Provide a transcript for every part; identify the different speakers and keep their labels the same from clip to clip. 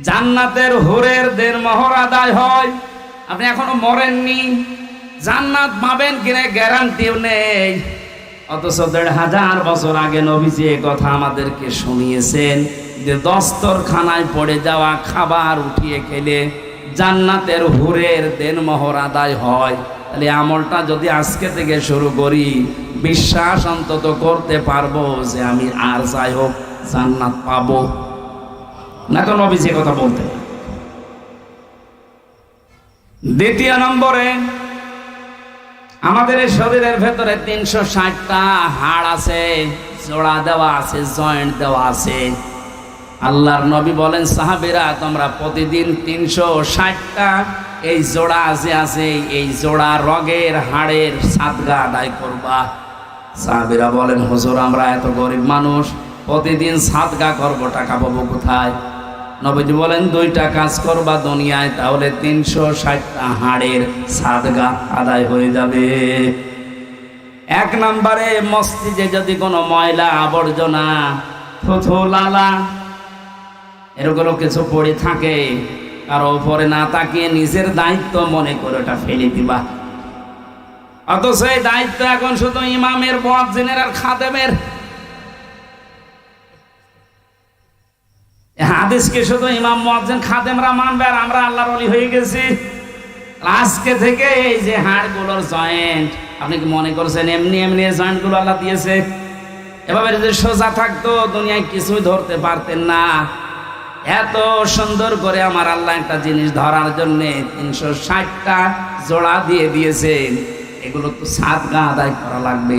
Speaker 1: জান্নাতের হুরের দের মহর আদায় হয়। আপনি এখনও মরেননি। জান্নাত পাবেন কিনে গ্যারান্টিও নেই। অথচ দেড় হাজার বছর আগে নবীজি কথা আমাদেরকে শুনিয়েছেন যে দস্তরখানায় পড়ে যাওয়া খাবার উঠিয়ে খেলে জান্নাতের হুরের দেন মোহর আদায় হয়। তাহলে আমলটা যদি আজকে থেকে শুরু করি, বিশ্বাস অন্তত করতে পারব যে আমি আর যাই হোক জান্নাত পাবো। না তো নবীজি কথা বলতে দ্বিতীয় নম্বরে, আমাদের এই শরীরের ভেতরে তিনশো ষাটটা হাড় আছে, জোড়া দেওয়া আছে, জয়েন্ট দেওয়া আছে। আল্লাহর নবী বলেন, সাহাবিরা, তোমরা প্রতিদিন তিনশো ষাটটা এই জোড়া আছে আছে, এই জোড়া রগের হাড়ের সাদগা আদায় করবা। সাহাবিরা বলেন, হুজুর, আমরা এত গরিব মানুষ, প্রতিদিন সাদগা করব, টাকা পাবো কোথায়? নবীজি বলেন, দুইটা কাজ করবা দুনিয়ায়, তাহলে তিনশো ষাটটা হাড়ের সাদগা আদায় হয়ে যাবে। এক নম্বরে মসজিদে যদি কোনো ময়লা আবর্জনা, থুথু, লালা এরগুলো কিছু পড়ে থাকে, কারও ওপরে না তাকিয়ে নিজের দায়িত্ব মনে করে ওটা ফেলে দিবা। অথচ এই দায়িত্ব এখন শুধু ইমামের, মুয়াজ্জিনের আর খাদেমের হাদিসকে শুধু ইমাম মুয়াজ্জিন খাদেমরা মানবে আর আমরা আল্লাহর ওলি হয়ে গেছি। আজকে থেকে এই যে হাড়গুলোর জয়েন্ট আপনি কি মনে করছেন এমনি এমনি জয়েন্টগুলো আল্লাহ দিয়েছে? এভাবে যদি সোজা থাকতো, দুনিয়ায় কিছুই ধরতে পারতেন না। এত সুন্দর করে আমার আল্লাহ একটা জিনিস ধরার জন্যে তিনশো ষাটটা জোড়া দিয়ে দিয়েছেন। এগুলো তো সাত গা আদায় করা লাগবে।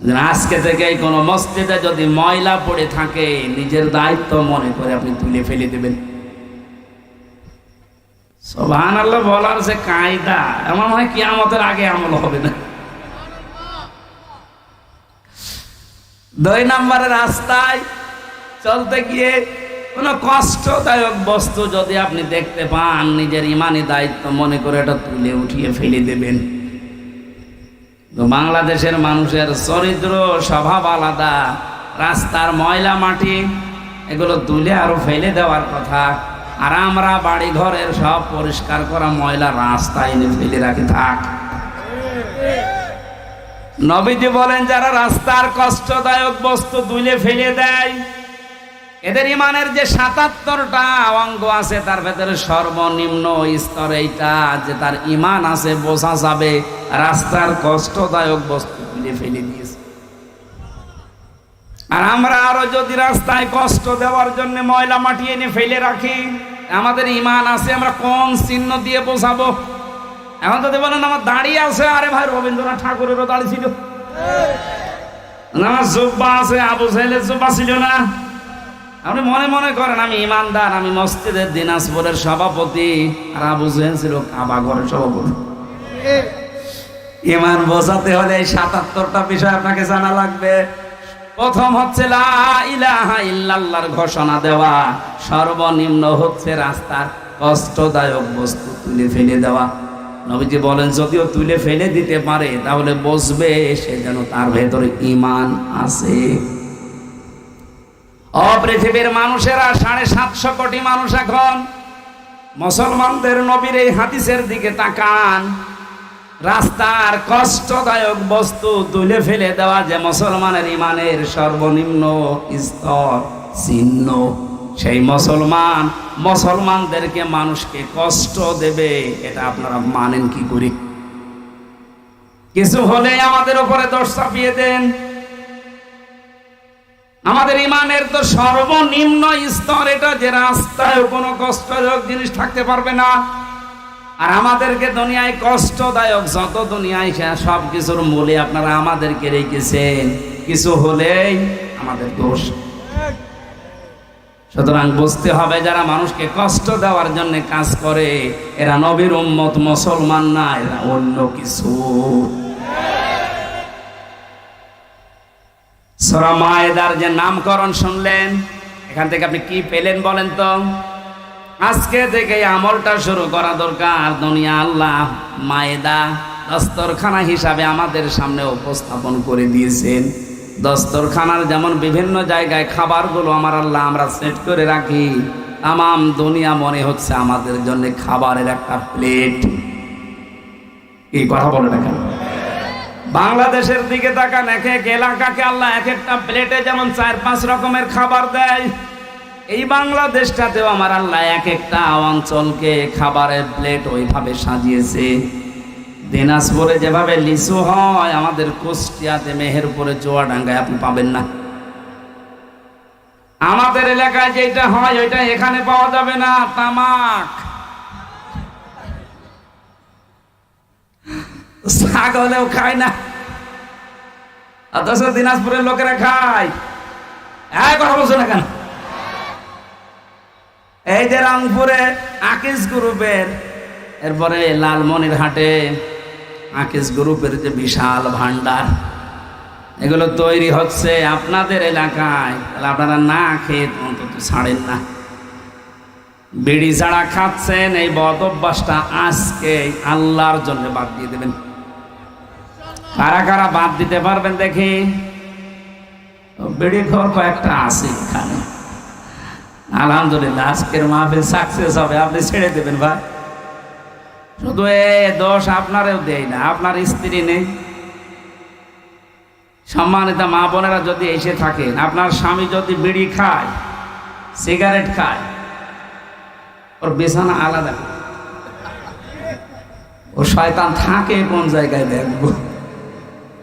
Speaker 1: আজকে থেকে কোনো মসজিদে যদি ময়লা পড়ে থাকে, নিজের দায়িত্ব মনে করে আপনি তুলে ফেলে দেবেন। সোভান আল্লাহ বলার যে কায়দা, এমন হয় কি কিয়ামতের আগে আমল হবে না। দুই নম্বরের রাস্তায় চলতে গিয়ে কোনো কষ্টদায়ক বস্তু যদি আপনি দেখতে পান, নিজের ইমানি দায়িত্ব মনে করে এটা তুলে উঠিয়ে ফেলে দেবেন। তো বাংলাদেশের মানুষের চরিত্র, স্বভাব আলাদা। রাস্তার ময়লা মাটি, এগুলো তুলে আরও ফেলে দেওয়ার কথা। আর আমরা বাড়ি ঘরের সব পরিষ্কার করা ময়লা রাস্তায় এনে ফেলে রাখি, থাক। নবীজি বলেন, যারা রাস্তার কষ্টদায়ক বস্তু তুলে ফেলে দেয় এদের ইমানের যে সাতাত্তরটা অঙ্গ আছে তার ভেতরে সর্বনিম্ন স্তর এইটা যে তার ইমান আছে বোঝা যাবে রাস্তার কষ্টদায়ক বস্তু তুলে ফেলে দিয়েছে। আর আমরা আরও যদি রাস্তায় কষ্ট দেওয়ার জন্য ময়লা মাটি এনে ফেলে রাখি আমাদের ইমান আছে আমরা কোন চিহ্ন দিয়ে বোঝাবো? এখন যদি বলেন আমার দাঁড়িয়ে আছে আরে ভাই রবীন্দ্রনাথ ঠাকুরেরও দাঁড়ি ছিল। আমার জুব্বা আছে আবু সাহেলের জুব্বা ছিল না। আপনি মনে মনে করেন আমি ইমানদার আমি মসজিদের দিনাজপুরের সভাপতি আর আবু জেহেল ছিল কাবা ঘরের সভাপতি। ইমান বোঝাতে হলে এই সাতাত্তরটা বিষয় আপনাকে জানা লাগবে। প্রথম হচ্ছে লা ইলাহা ইল্লাল্লাহর ঘোষণা দেওয়া। সর্বনিম্ন হচ্ছে রাস্তার কষ্টদায়ক বস্তু তুলে ফেলে দেওয়া। নবীজি বলেন যদিও তুলে ফেলে দিতে পারে তাহলে বসবে সে যেন তার ভেতরে ইমান আছে। অপৃথিবীর মানুষেরা সাড়ে সাতশো কোটি মানুষ এখন। মুসলমানদের নবীর এই হাদিসের দিকে তাকান। রাস্তার কষ্টদায়ক বস্তু তুলে ফেলে দেওয়া যে মুসলমানের ইমানের সর্বনিম্ন স্তর, চিহ্ন, সেই মুসলমান মুসলমানদেরকে মানুষকে কষ্ট দেবে, এটা আপনারা মানেন কি করে? কিছু হলে আমাদের উপরে দোষ চাপিয়ে দেন। আমাদের ইমানের তো সর্বনিম্ন স্তর এটা যে রাস্তায় কোনো কষ্টদায়ক জিনিস থাকতে পারবে না। আর আমাদেরকে দুনিয়ায় কষ্টদায়ক যত দুনিয়ায় সব কিছুর মূলে আপনারা আমাদেরকে রেখেছেন। কিছু হলেই আমাদের দোষ। সুতরাং বুঝতে হবে যারা মানুষকে কষ্ট দেওয়ার জন্য কাজ করে, এরা নবীর উম্মত মুসলমান না, এরা অন্য কিছু। সরা মায়েদার যে নামকরণ শুনলেন, এখান থেকে আপনি কি পেলেন বলেন তো? আজকে থেকে আমলটা শুরু করা দরকার দুনিয়া আল্লাহ মায়েদা দস্তরখানা হিসাবে আমাদের সামনে উপস্থাপন করে দিয়েছেন। দস্তরখানার যেমন বিভিন্ন জায়গায় খাবারগুলো আমার আল্লাহ আমরা সেট করে রাখি তাম দুনিয়া মনে হচ্ছে আমাদের জন্য খাবারের একটা প্লেট। এই কথা বলে দেখেন বাংলাদেশের দিকে তাকান, এক এক এলাকাকে আল্লাহ এক একটা প্লেটে যেমন চার পাঁচ রকমের খাবার দেয়, এই বাংলাদেশটাতেও আমার আল্লাহ এক একটা অঞ্চলকে খাবারের প্লেট ওইভাবে সাজিয়েছে। দিনাজপুরে যেভাবে লিচু হয়, আমাদের কুষ্টিয়াতে মেহেরপুরে চুয়াডাঙ্গায় আপনি পাবেন না। আমাদের এলাকায় যেটা হয়, ওইটা এখানে পাওয়া যাবে না, তামাক। ছাগলেও খায় না। অথচ দিনাজপুরের লোকেরা খায়। কথা বলছো না কেন? এই যে রংপুরে আকিস গ্রুপের, এরপরে লালমনির হাটে আকিস গ্রুপের যে বিশাল ভান্ডার এগুলো তৈরি হচ্ছে আপনাদের এলাকায়। তাহলে আপনারা না খেয়ে অন্তত ছাড়েন না। বিড়ি ছাড়া খাচ্ছেন, এই বদ অভ্যাসটা আজকে আল্লাহর জন্য বাদ দিয়ে দেবেন। কারা কারা বাদ দিতে পারবেন দেখি? বিড়ি ঘর কয়েকটা আছে এখানে। আলহামদুলিল্লাহ, আজকের মাহফিল সাকসেস হবে। আপনি ছেড়ে দেবেন ভাই। শুধু এ দোষ আপনারেও দেয় না, আপনার স্ত্রী নেই। সম্মানিত মা বোনেরা যদি এসে থাকেন, আপনার স্বামী যদি বিড়ি খায়, সিগারেট খায়, ওর বিছানা আলাদা। ও শয়তান থাকে কোন জায়গায় দেখব?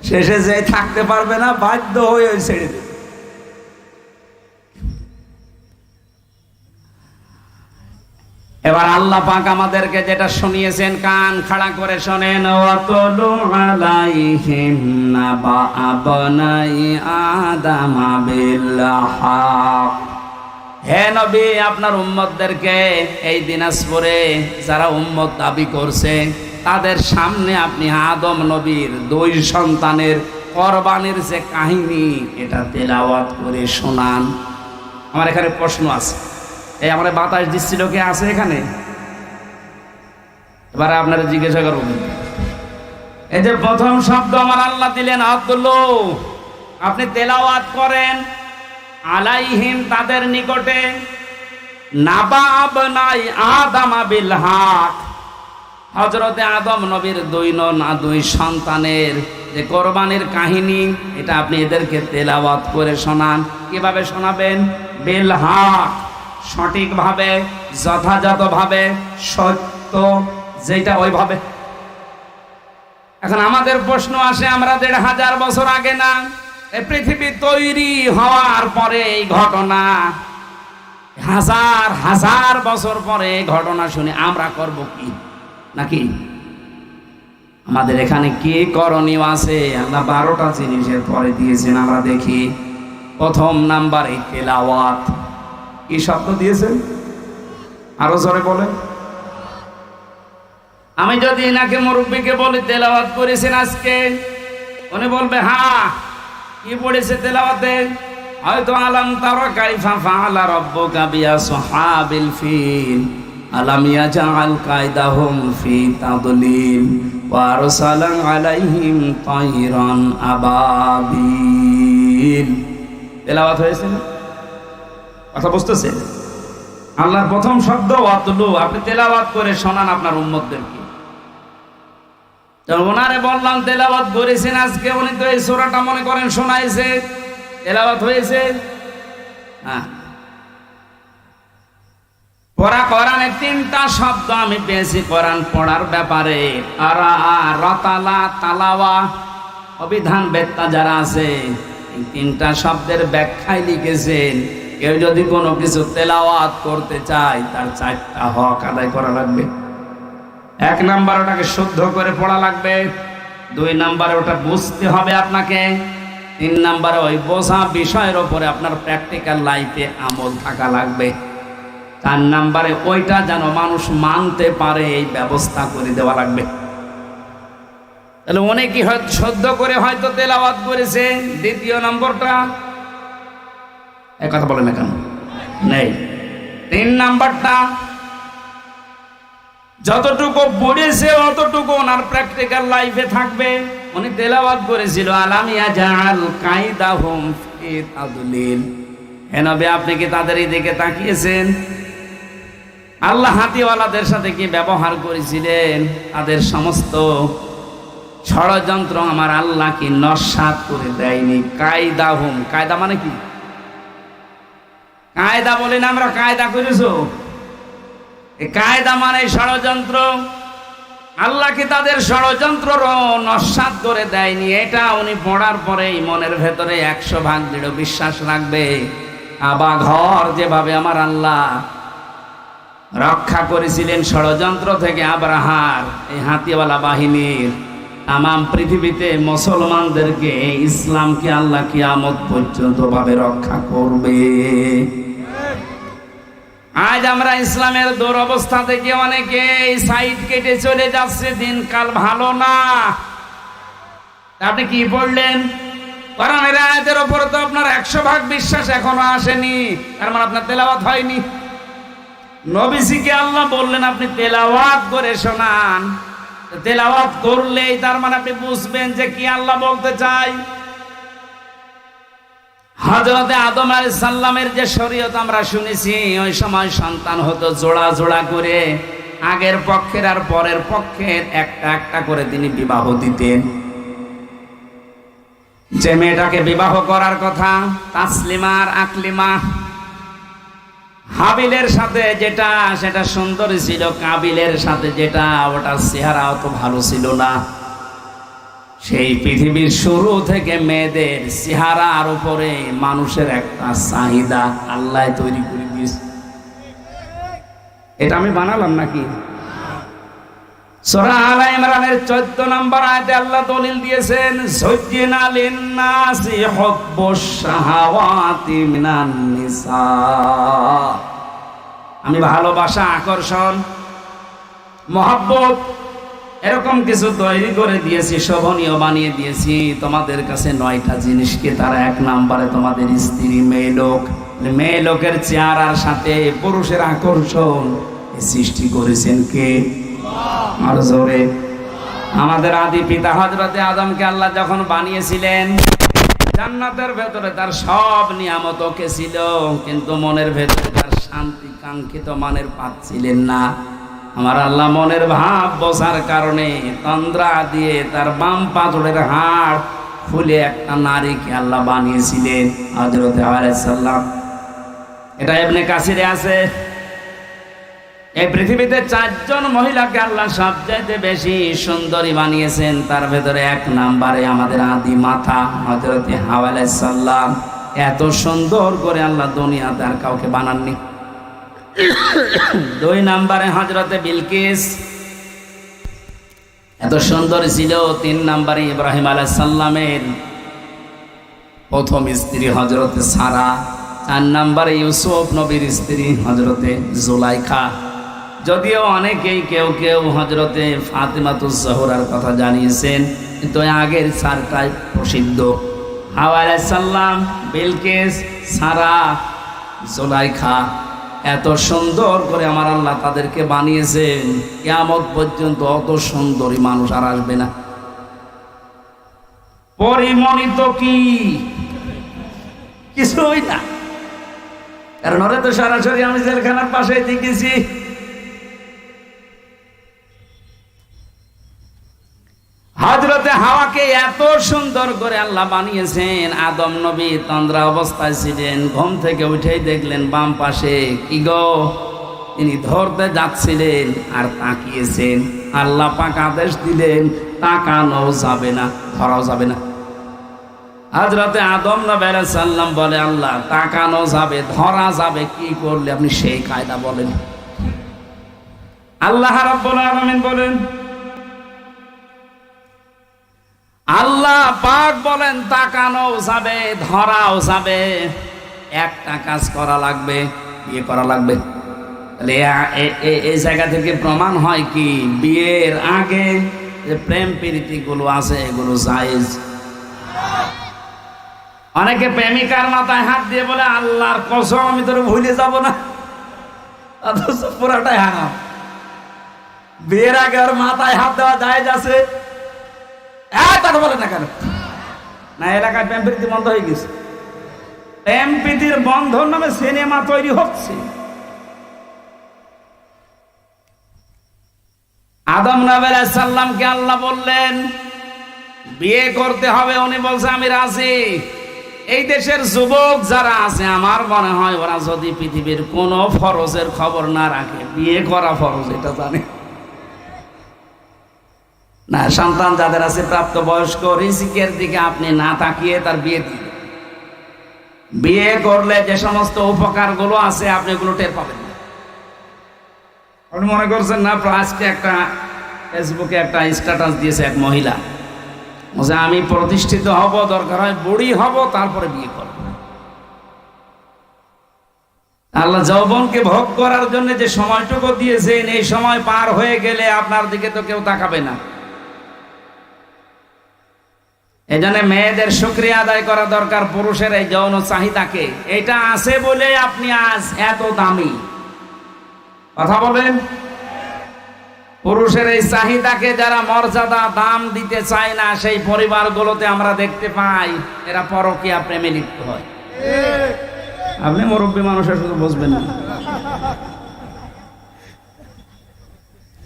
Speaker 1: শেষে যে থাকতে পারবে না, বাধ্য হয়ে ওই ছেড়ে দেবে। এবার আল্লাহ পাক আমাদেরকে যেটা শুনিয়েছেন, কান খাড়া করে শোনেন ওয়াতলু আলাইহিম নাবা আবনাই আদামা বিল হক হে নবী, আপনার উম্মতদেরকে এই দিনাজপুরে যারা উম্মত দাবি করছে তাদের সামনে আপনি আদম নবীর দুই সন্তানের কোরবানির যে কাহিনী, এটা তেলাওয়াত করে শোনান। আমার এখানে প্রশ্ন আছে। এই আমার বাতাস দিচ্ছিল কে আছে এখানে? এবারে আপনারা জিজ্ঞাসা করুন। এই যে প্রথম শব্দ আমার আল্লাহ দিলেন আব্দুল্লো আপনি তেলাওয়াত করেন আলাইহিম তাদের নিকটে নাবাব নাই আদাম বিল হক। হজরতে আদম নবীর দুই না দুই সন্তানের যে কোরবানির কাহিনী, এটা আপনি এদেরকে তেলাওয়াত করে শোনান। কীভাবে শোনাবেন? বিল হক। সঠিকভাবে, যথাযথভাবে, সত্য, যেটা ওইভাবে। এখন আমাদের প্রশ্ন আসে, আমরা দেড় হাজার বছর আগে না পৃথিবী তৈরি হওয়ার পরে এই ঘটনা, হাজার হাজার বছর পরে ঘটনা শুনে আমরা করব কি? নাকি? আমাদের এখানে কি করণীয় আছে? আল্লাহ বারোটা জিনিসের পরে দিয়েছেন, আমরা দেখি। প্রথম নাম্বারে তেলাওয়াত কি শব্দ দিয়েছেন? আরও জোরে বলেন। আমি যদি এনাকে মুরব্বীকে বলি, তেলাওয়াত করেছেন আজকে? উনি বলবে হ্যাঁ কি পড়েছে তেলাওয়াতে? হয়তো, আলাম তারা কাইফা ফাআলা রাব্বুকা বিআসহাবিল ফিল। আলাম ইয়াজআল কায়দাহুম ফি তাদলিল ওয়া আলাইহিম তায়রান আবাবিল তেলাওয়াত হয়েছে? না? কথা বুঝতেছে? আল্লাহর প্রথম শব্দ, ওয়াতলু। আপনি তেলাওয়াত করে শোনান আপনার উম্মতদেরকে। ওনারে বললাম, তেলাওয়াত করেছেন আজকে। উনি তো এই সোরাটা মনে করেন শোনাইছে। তেলাওয়াত হয়েছে? হ্যাঁ। পড়া কোরআনে তিনটা শব্দ আমি পেয়েছি কোরআন পড়ার ব্যাপারে। রতালা তালাওয়া অভিধান বেত্তা যারা আছে তিনটা শব্দের ব্যাখ্যায় লিখেছেন। কেউ যদি কোনো কিছু তেলাওয়াত করতে চায়, তার চারটা হক আদায় করা লাগবে। এক নাম্বার ওটাকে শুদ্ধ করে পড়া লাগবে। দুই নাম্বারে ওটা বুঝতে হবে আপনাকে। তিন নাম্বারে ওই বোঝা বিষয়ের ওপরে আপনার প্র্যাকটিক্যাল লাইফে আমল থাকা লাগবে। চার নাম্বারে ওইটা যেন মানুষ মানতে পারে এই ব্যবস্থা করে দেওয়া লাগবে। তাহলে অনেকেই হয়তো সদ্য করে হয়তো তেলাওয়াত করেছে, দ্বিতীয় নম্বরটা এক কথা বলে না কেন? নেই। তিন নাম্বারটা, যতটুকু পড়েছে অতটুকু ওনার প্র্যাকটিক্যাল লাইফে থাকবে। উনি তেলাওয়াত করেছিল আলামিয়া জাল কাইদাহুম ফি তাদলিল। আপনি কি তাদের এই দিকে তাকিয়েছেন? আল্লাহ হাতিওয়ালাদের সাথে কি ব্যবহার করেছিলেন? তাদের সমস্ত ষড়যন্ত্র আমার আল্লাহ কি নস্বাত করে দেয়নি। কায়দা হুম। কায়দা মানে কি? কায়দা বলি না আমরা কায়দা করেছ? কায়দা মানে ষড়যন্ত্র। আল্লাহ কি তাদের ষড়যন্ত্র নস্বাত করে দেয়নি। এটা উনি পড়ার পরেই মনের ভেতরে একশো ভাগ দৃঢ় বিশ্বাস রাখবে। আবা ঘর যেভাবে আমার আল্লাহ রক্ষা করেছিলেন ষড়যন্ত্র থেকে আবরাহার, এই হাতিওয়ালা বাহিনীর। আমাম পৃথিবীতে মুসলমানদেরকে ইসলামকে আল্লাহ কিয়ামত পর্যন্ত ভাবে রক্ষা করবে। আজ আমরা ইসলামের দুরবস্থা থেকে অনেকে সাইড কেটে চলে যাচ্ছে, দিনকাল ভালো না। আপনি কি পড়লেন? কোরআনের আয়াতের ওপর তো আপনার একশো ভাগ বিশ্বাস এখনও আসেনি, তার মানে আপনার তেলাওয়াত হয়নি। নবীজিকে আল্লাহ বললেন, আপনি তেলাওয়াত করে শোনান। তেলাওয়াত করলেই তার মানে আপনি বুঝবেন যে কি আল্লাহ বলতে চাই। হজরতে আদম আলী সাল্লামের যে শরীয়ত আমরা শুনেছি, ওই সময় সন্তান হতো জোড়া জোড়া করে। আগের পক্ষের আর পরের পক্ষের একটা একটা করে তিনি বিবাহ দিতেন। যে মেয়েটাকে বিবাহ করার কথা, তাসলিমার আকলিমা হাবিলের সাথে যেটা, সেটা সুন্দর ছিল। কাবিলের সাথে যেটা ওটার চেহারা অত ভালো ছিল না। সেই পৃথিবীর শুরু থেকে মেয়েদের চেহারার উপরে মানুষের একটা চাহিদা আল্লাহ তৈরি করে দিয়েছে। এটা আমি বানালাম নাকি? সূরা আল ইমরানের 14 নম্বর আয়াতে আল্লাহ দলিল দিয়েছেন মিনান আমি ভালোবাসা, আকর্ষণ, মহব্বত, এরকম কিছু তৈরি করে দিয়েছি, শোভনীয় বানিয়ে দিয়েছি। তোমাদের কাছে নয়টা জিনিসকে তারা এক নাম্বারে তোমাদের স্ত্রী, মেয়ে লোক? মেয়ে লোকের চেহারার সাথে পুরুষের আকর্ষণ সৃষ্টি করেছেন কে? আর জোরে। আমাদের আদি পিতা হজরতে আদমকে আল্লাহ যখন বানিয়েছিলেন, জান্নাতের ভেতরে তার সব নিয়ামত ওকে ছিল, কিন্তু মনের ভেতরে তার শান্তি কাঙ্ক্ষিত মানের পাচ্ছিলেন না। আমার আল্লাহ মনের ভাব বসার কারণে তন্দ্রা দিয়ে তার বাম পাথরের হাড় খুলে একটা নারীকে আল্লাহ বানিয়েছিলেন হজরতে আলাইসাল্লাম এটা এমনি কাছিরে আছে। এই পৃথিবীতে চারজন মহিলাকে আল্লাহ সবচাইতে বেশি সুন্দরী বানিয়েছেন, তার ভেতরে এক নাম্বারে আমাদের আদি মাথা হজরতে হাওয়ালাম এত সুন্দর করে আল্লাহ দুনিয়াতে আর কাউকে বানাননি। দুই নাম্বারে হজরতে বিলকিস। এত সুন্দর ছিল, তিন নাম্বারে ইব্রাহিম আলাহ সাল্লামের প্রথম স্ত্রী হজরতে সারা। চার নাম্বারে ইউসুফ নবীর স্ত্রী হজরতে জোলাইখা। যদিও অনেকেই কেউ কেউ হজরতে ফাতেমাতুজ জহরার কথা জানিয়েছেন, কিন্তু আগের সারটাই প্রসিদ্ধ। হাওয়া সাল্লাম বিলকেস, সারা, জোলাইখা, এত সুন্দর করে আমার আল্লাহ তাদেরকে বানিয়েছেন কেমন পর্যন্ত অত সুন্দরী মানুষ আর আসবে না। পরিমণিত কি? কিছুই না। কারণ ওরা তো সরাসরি আমি জেলখানার পাশে দেখেছি হাওয়াকে এত সুন্দর করে আল্লাহ বানিয়েছেন। আদম নবী তন্দ্রা অবস্থায় ছিলেন, ঘুম থেকে উঠেই দেখলেন বাম পাশে, কি গো? তিনি ধরতে যাচ্ছিলেন আর তাকিয়েছেন। আল্লাহ পাক আদেশ দিলেন, তাকানো যাবে না, ধরাও যাবে না। হাজরতে আদম নবী সাল্লাম বলে, আল্লাহ, তাকানো যাবে, ধরা যাবে, কি করলে আপনি সেই কায়দা বলেন? আল্লাহ রাব্বুল আলামিন বলেন আল্লাহ পাক বলেন তাকানো যাবে, ধরাও যাবে। একটা কাজ করা লাগবে, বিয়ে করা লাগবে। এই জায়গা থেকে প্রমাণ হয় কি, বিয়ের আগে যে প্রেম প্রীতি গুলো আছে, এগুলো জায়েজ। অনেকে প্রেমিকার মাথায় হাত দিয়ে বলে, আল্লাহর কসম, আমি তোর ভুলে যাব না। পুরাটাই হারাম। বিয়ের আগে ওর মাথায় হাত দেওয়া যায় আছে। হ্যাঁ কথা বলে না কেন? না, এলাকায় প্রেম প্রীতি বন্ধ হয়ে গেছে। প্রেম প্রীতির বন্ধন নামে সিনেমা তৈরি হচ্ছে। আদম নবের সাল্লামকে আল্লাহ বললেন, বিয়ে করতে হবে। উনি বলছে, আমি রাজি। এই দেশের যুবক যারা আছে, আমার মনে হয় ওরা যদি পৃথিবীর কোন ফরজের খবর না রাখে, বিয়ে করা ফরজ, এটা জানে। না, সন্তান যাদের আছে প্রাপ্ত বয়স্ক রিজিকের দিকে আপনি না তাকিয়ে তার বিয়ে দিন। বিয়ে করলে যে সমস্ত উপকারগুলো আছে, আপনি এগুলো টের পাবেন। আপনি মনে করছেন, না আজকে একটা ফেসবুকে একটা স্ট্যাটাস দিয়েছে এক মহিলা। বলছে, আমি প্রতিষ্ঠিত হব, দরকার হয় বুড়ি হব, তারপরে বিয়ে করব। আল্লাহ যৌবনকে ভোগ করার জন্য যে সময়টুকু দিয়েছেন, এই সময় পার হয়ে গেলে আপনার দিকে তো কেউ তাকাবে না। এজন্য মেয়েদের শুক্রিয়া আদায় করা দরকার, পুরুষের এই যৌন চাহিদাকে। এটা আছে বলে আপনি আজ এত দামি। কথা বলেন পুরুষের এই চাহিদাকে যারা মর্যাদা, দাম দিতে চায় না, সেই পরিবারগুলোতে আমরা দেখতে পাই, এরা পরকীয়া প্রেমে লিপ্ত হয়। আপনি মুরব্বী মানুষের শুধু বুঝবেন না।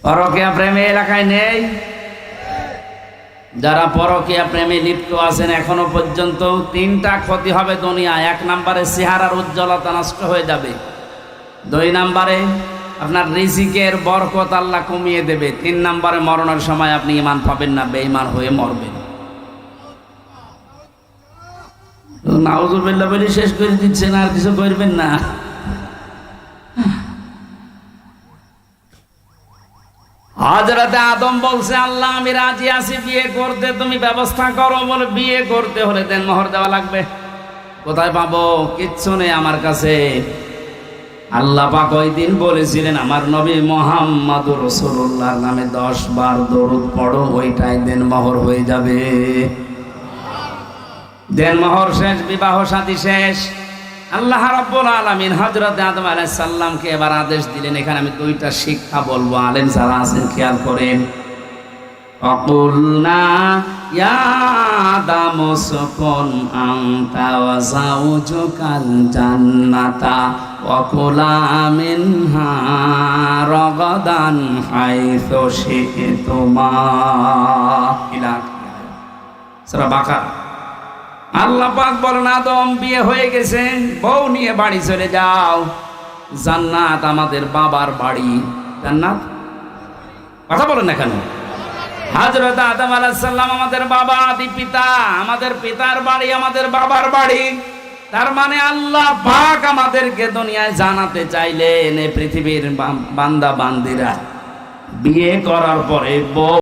Speaker 1: পরকীয়া প্রেমে এলাকায় নেই। যারা পরকীয়া প্রেমে লিপ্ত আছেন, এখনও পর্যন্ত তিনটা ক্ষতি হবে দুনিয়া এক নম্বরে চেহারার উজ্জ্বলতা নষ্ট হয়ে যাবে। দুই নম্বরে আপনার রিজিকের বরকত আল্লাহ কমিয়ে দেবে। তিন নম্বরে মরণের সময় আপনি ইমান পাবেন না, বেঈমান হয়ে মরবেন। নাউজুবিল্লাহ বলে শেষ করে দিচ্ছেন, আর কিছু করবেন না। হজরতে আদম বলছে, আল্লাহ, আমি রাজি আছি, বিয়ে করতে। তুমি ব্যবস্থা করো, বলে বিয়ে করতে হলে দেন মোহর দেওয়া লাগবে। কোথায় পাবো? কিচ্ছু নেই আমার কাছে। আল্লাহ পাক ওই দিন বলেছিলেন, আমার নবী মোহাম্মদ রসুল্লাহর নামে দশ বার দরুদ পড়ো, ওইটাই দেন মোহর হয়ে যাবে। দেন মোহর শেষ, বিবাহ সাথী শেষ। আল্লাহ রাব্বুল আলামিন হযরত আদম আলাইহিস সালামকে এবার আদেশ দিলেন, এখানে আমি দুইটা শিক্ষা বলব। আলেম যারা আছেন, খেয়াল করেন। অকুলনা ইয়া আদম সুকুন আনতা ওয়া যাওজুকাল জান্নাতা ওয়া কুলা মিনহা রগাদান হাইথু শি'তুমা। ইলা সূরা বাকারা। আল্লাহ পাক বলেন, আদম, বিয়ে হয়ে গেছে, বউ নিয়ে বাড়ি চলে যাও। জান্নাত আমাদের বাবার বাড়ি। জান্নাত? কথা বলেন না কেন? হাজরত আদম আলাহিসাল্লাম আমাদের বাবা, আদি পিতা, আমাদের পিতার বাড়ি আমাদের বাবার বাড়ি। তার মানে আল্লাহ পাক আমাদেরকে দুনিয়ায় জানাতে চাইলেন, এই পৃথিবীর বান্দা বান্দিরা বিয়ে করার পরে বউ